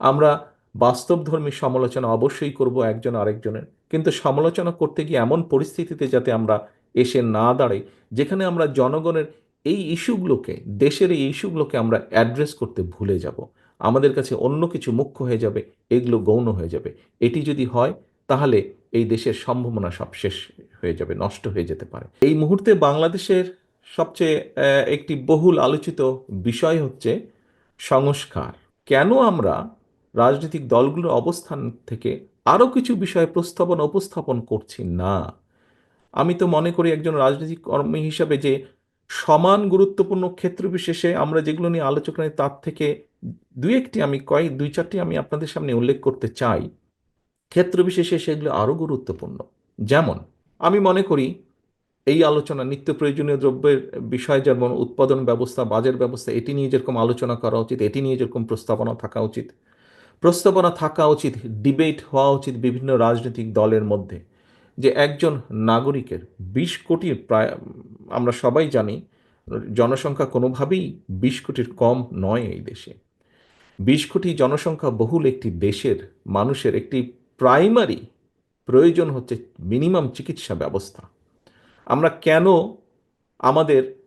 আমরা বাস্তবধর্মী সমালোচনা অবশ্যই করব একজন আরেকজনের। কিন্তু সমালোচনা করতে গিয়ে এমন পরিস্থিতিতে যাতে আমরা এসে না দাঁড়াই, যেখানে আমরা জনগণের এই ইস্যুগুলোকে, দেশের এই ইস্যুগুলোকে আমরা অ্যাড্রেস করতে ভুলে যাব। আমাদের কাছে অন্য কিছু মুখ্য হয়ে যাবে, এগুলো গৌণ হয়ে যাবে। এটি যদি হয়, তাহলে এই দেশের সম্ভাবনা সব শেষ হয়ে যাবে, নষ্ট হয়ে যেতে পারে। এই মুহূর্তে বাংলাদেশের সবচেয়ে একটি বহুল আলোচিত বিষয় হচ্ছে সংস্কার। কেন আমরা রাজনৈতিক দলগুলোর অবস্থান থেকে আরও কিছু বিষয়ে প্রস্তাবনা উপস্থাপন করছি না। আমি তো মনে করি একজন রাজনৈতিক কর্মী হিসাবে যে সমান গুরুত্বপূর্ণ ক্ষেত্র বিশেষে আমরা যেগুলো নিয়ে আলোচনা তার থেকে দুই একটি আমি কয়েক, দুই চারটি আমি আপনাদের সামনে উল্লেখ করতে চাই। ক্ষেত্র বিশেষে সেগুলো আরও গুরুত্বপূর্ণ। যেমন, আমি মনে করি এই আলোচনা নিত্য প্রয়োজনীয় দ্রব্যের বিষয় যেমন উৎপাদন ব্যবস্থা, বাজার ব্যবস্থা, এটি নিয়ে যেরকম আলোচনা করা উচিত, এটি নিয়ে যেরকম প্রস্তাবনা থাকা উচিত প্রস্তাবনা থাকা উচিত, ডিবেট হওয়া উচিত বিভিন্ন রাজনৈতিক দলের মধ্যে যে একজন নাগরিকের বিশ কোটির প্রায়, আমরা সবাই জানি, জনসংখ্যা কোনোভাবেই বিশ কোটির কম নয় এই দেশে। বিশ কোটি জনসংখ্যা বহুল একটি দেশের মানুষের একটি প্রাইমারি প্রয়োজন হচ্ছে মিনিমাম চিকিৎসা ব্যবস্থা। আমরা কেন আমাদের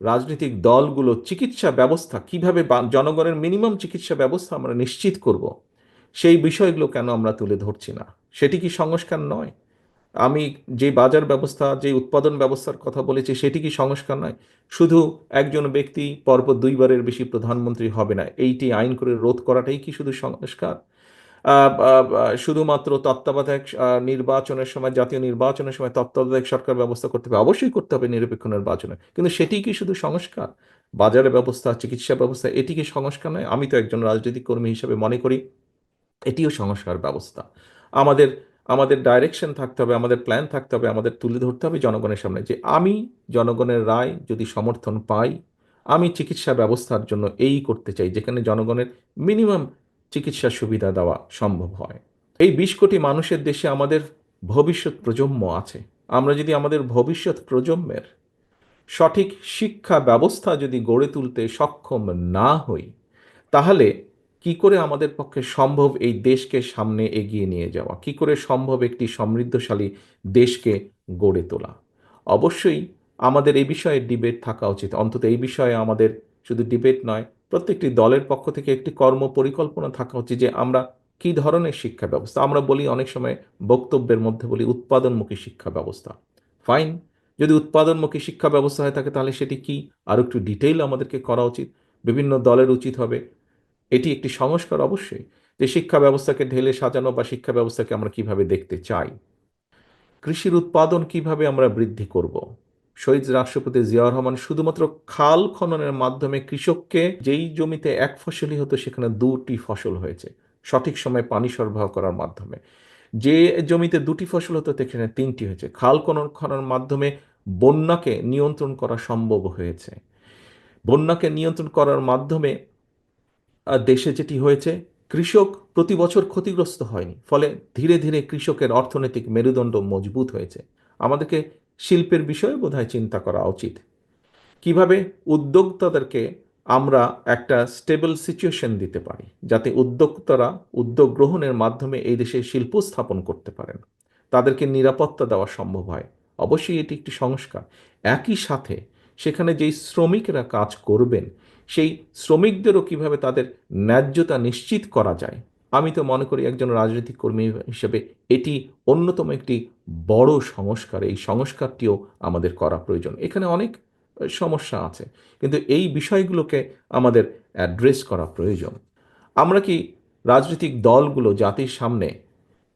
রাজনৈতিক দলগুলো চিকিৎসা ব্যবস্থা কীভাবে জনগণের মিনিমাম চিকিৎসা ব্যবস্থা আমরা নিশ্চিত করব, সেই বিষয়গুলো কেন আমরা তুলে ধরছি না? সেটি কি সংস্কার নয়? আমি যে বাজার ব্যবস্থা, যে উৎপাদন ব্যবস্থার কথা বলেছি, সেটি কি সংস্কার নয়? শুধু একজন ব্যক্তি পরপর দুইবারের বেশি প্রধানমন্ত্রী হবে না, এইটি আইন করে রোধ করাটাই কি শুধু সংস্কার? শুধুমাত্র তত্ত্বাবধায়ক নির্বাচনের সময়, জাতীয় নির্বাচনের সময় তত্ত্বাবধায়ক সরকার ব্যবস্থা করতে হবে। অবশ্যই করতে হবে নিরপেক্ষ নির্বাচনে। কিন্তু সেটি কি শুধু সংস্কার? বাজারের ব্যবস্থা, চিকিৎসা ব্যবস্থা, এটি কি সংস্কার নয়? আমি তো একজন রাজনৈতিক কর্মী হিসেবে মনে করি, এটিও সংস্কার ব্যবস্থা। আমাদের আমাদের ডাইরেকশন থাকতে হবে, আমাদের প্ল্যান থাকতে হবে, আমাদের তুলে ধরতে হবে জনগণের সামনে যে আমি জনগণের রায় যদি সমর্থন পাই, আমি চিকিৎসা ব্যবস্থার জন্য এই করতে চাই, যেখানে জনগণের মিনিমাম চিকিৎসা সুবিধা দেওয়া সম্ভব হয়। এই বিশ কোটি মানুষের দেশে আমাদের ভবিষ্যৎ প্রজন্ম আছে। আমরা যদি আমাদের ভবিষ্যৎ প্রজন্মের সঠিক শিক্ষা ব্যবস্থা যদি গড়ে তুলতে সক্ষম না হই, তাহলে কি করে আমাদের পক্ষে সম্ভব এই দেশকে সামনে এগিয়ে নিয়ে যাওয়া? কি করে সম্ভব একটি সমৃদ্ধশালী দেশকে গড়ে তোলা? অবশ্যই আমাদের এই বিষয়ে ডিবেট থাকা উচিত। অন্তত এই বিষয়ে আমাদের শুধু ডিবেট নয় প্রত্যেকটি দলের পক্ষ থেকে একটি কর্ম পরিকল্পনা থাকা উচিত যে আমরা কি ধরনের শিক্ষা ব্যবস্থা, আমরা বলি অনেক সময় বক্তব্যের মধ্যে বলি উৎপাদনমুখী শিক্ষা ব্যবস্থা। ফাইন যদি উৎপাদনমুখী শিক্ষা ব্যবস্থা হয়ে থাকে তাহলে সেটি কি? আর একটু ডিটেইল আমাদেরকে করা উচিত। বিভিন্ন দলের উচিত হবে। এটি একটি সংস্কার অবশ্যই যে শিক্ষা ব্যবস্থাকে ঢেলে সাজানো বা শিক্ষা ব্যবস্থাকে আমরা কীভাবে দেখতে চাই। কৃষির উৎপাদন কীভাবে আমরা বৃদ্ধি করব? শহীদ রাষ্ট্রপতি জিয়াউর রহমান শুধুমাত্র খাল খননের মাধ্যমে কৃষককে যেই জমিতে এক ফসলই হতো, সেখানে দুটি ফসল হয়েছে। সঠিক সময় পানি সরবরাহ করার মাধ্যমে। যে জমিতে দুটি ফসল হতো, সেখানে তিনটি হয়েছে। খাল খনন, খননের মাধ্যমে বন্যাকে নিয়ন্ত্রণ করা সম্ভব হয়েছে। বন্যাকে নিয়ন্ত্রণ করার মাধ্যমে দেশে যেটি হয়েছে, কৃষক প্রতি বছর ক্ষতিগ্রস্ত হয়নি। ফলে ধীরে ধীরে কৃষকের অর্থনৈতিক মেরুদণ্ড মজবুত হয়েছে। আমাদেরকে শিল্পের বিষয়ে বোধহয় চিন্তা করা উচিত। কীভাবে উদ্যোক্তাদেরকে আমরা একটা স্টেবল সিচুয়েশন দিতে পারি, যাতে উদ্যোক্তারা উদ্যোগ গ্রহণের মাধ্যমে এই দেশে শিল্প স্থাপন করতে পারেন। তাদেরকে নিরাপত্তা দেওয়া সম্ভব হয়। অবশ্যই এটি একটি সংস্কার। একই সাথে সেখানে যেই শ্রমিকরা কাজ করবেন, সেই শ্রমিকদেরও কীভাবে তাদের ন্যায্যতা নিশ্চিত করা যায় আমি তো মনে করি একজন রাজনৈতিক কর্মী হিসেবে এটি অন্যতম একটি বড় সংস্কার। এই সংস্কারটিও আমাদের করা প্রয়োজন। এখানে অনেক সমস্যা আছে, কিন্তু এই বিষয়গুলোকে আমাদের অ্যাড্রেস করা প্রয়োজন। আমরা কি রাজনৈতিক দলগুলো জাতির সামনে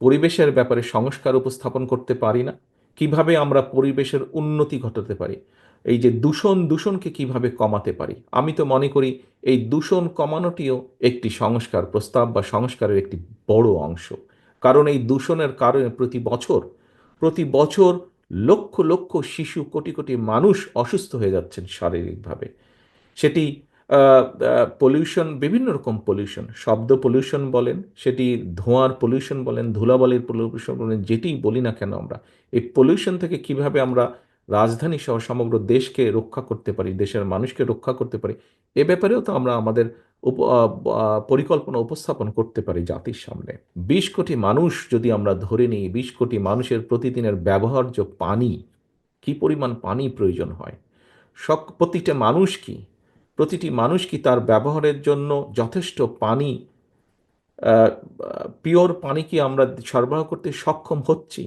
পরিবেশের ব্যাপারে সংস্কার উপস্থাপন করতে পারি না? কীভাবে আমরা পরিবেশের উন্নতি ঘটাতে পারি? এই যে দূষণ, দূষণকে কীভাবে কমাতে পারি? আমি তো মনে করি এই দূষণ কমানোটিও একটি সংস্কার প্রস্তাব বা সংস্কারের একটি বড় অংশ। কারণ এই দূষণের কারণে প্রতি বছর প্রতি বছর লক্ষ লক্ষ শিশু, কোটি কোটি মানুষ অসুস্থ হয়ে যাচ্ছেন শারীরিকভাবে। সেটি পলিউশন বিভিন্ন রকম পলিউশন শব্দ পলিউশন বলেন, সেটি ধোঁয়ার পলিউশন বলেন, ধুলাবালির পলিউশন বলেন, যেটি বলি না কেন আমরা, এই পলিউশন থেকে কীভাবে আমরা রাজধানী সহ সমগ্র দেশকে রক্ষা করতে পারি, দেশের মানুষকে রক্ষা করতে পারি, এ ব্যাপারেও তো আমরা আমাদের পরিকল্পনা উপস্থাপন করতে পারি জাতির সামনে। বিশ কোটি মানুষ যদি আমরা ধরে নিই, বিশ কোটি মানুষের প্রতিদিনের ব্যবহার্য পানি, কি পরিমাণ পানি প্রয়োজন হয়? সব প্রতিটা মানুষ কি প্রতিটি মানুষ কি তার ব্যবহারের জন্য যথেষ্ট পানি পিওর পানি কি আমরা সরবরাহ করতে সক্ষম হচ্ছি?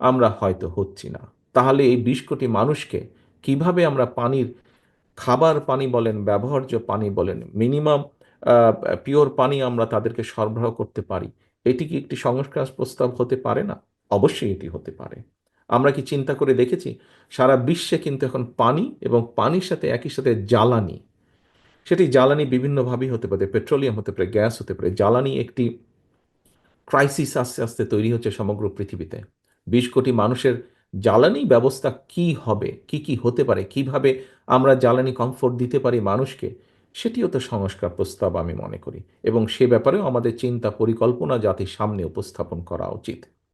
আমরা হয়তো হচ্ছি না। তাহলে এই বিশ কোটি মানুষকে কীভাবে আমরা পানির, খাবার পানি বলেন, ব্যবহার্য পানি বলেন, মিনিমাম পিওর পানি আমরা তাদেরকে সরবরাহ করতে পারি, এটি কি একটি সংস্কার প্রস্তাব হতে পারে না? অবশ্যই এটি হতে পারে। আমরা কি চিন্তা করে দেখেছি? সারা বিশ্বে কিন্তু এখন পানি এবং পানির সাথে একই সাথে জ্বালানি। সেটি জ্বালানি বিভিন্নভাবেই হতে পারে, পেট্রোলিয়াম হতে পারে, গ্যাস হতে পারে। জ্বালানি একটি ক্রাইসিস আস্তে আস্তে তৈরি হচ্ছে সমগ্র পৃথিবীতে। বিশ কোটি মানুষের জ্বালানি ব্যবস্থা কি হবে? কি কি হতে পারে? কীভাবে আমরা জ্বালানি কমফোর্ট দিতে পারি মানুষকে? সেটিও তো সংস্কার প্রস্তাব আমি মনে করি। এবং সে ব্যাপারেও আমাদের চিন্তা পরিকল্পনা জাতির সামনে উপস্থাপন করা উচিত।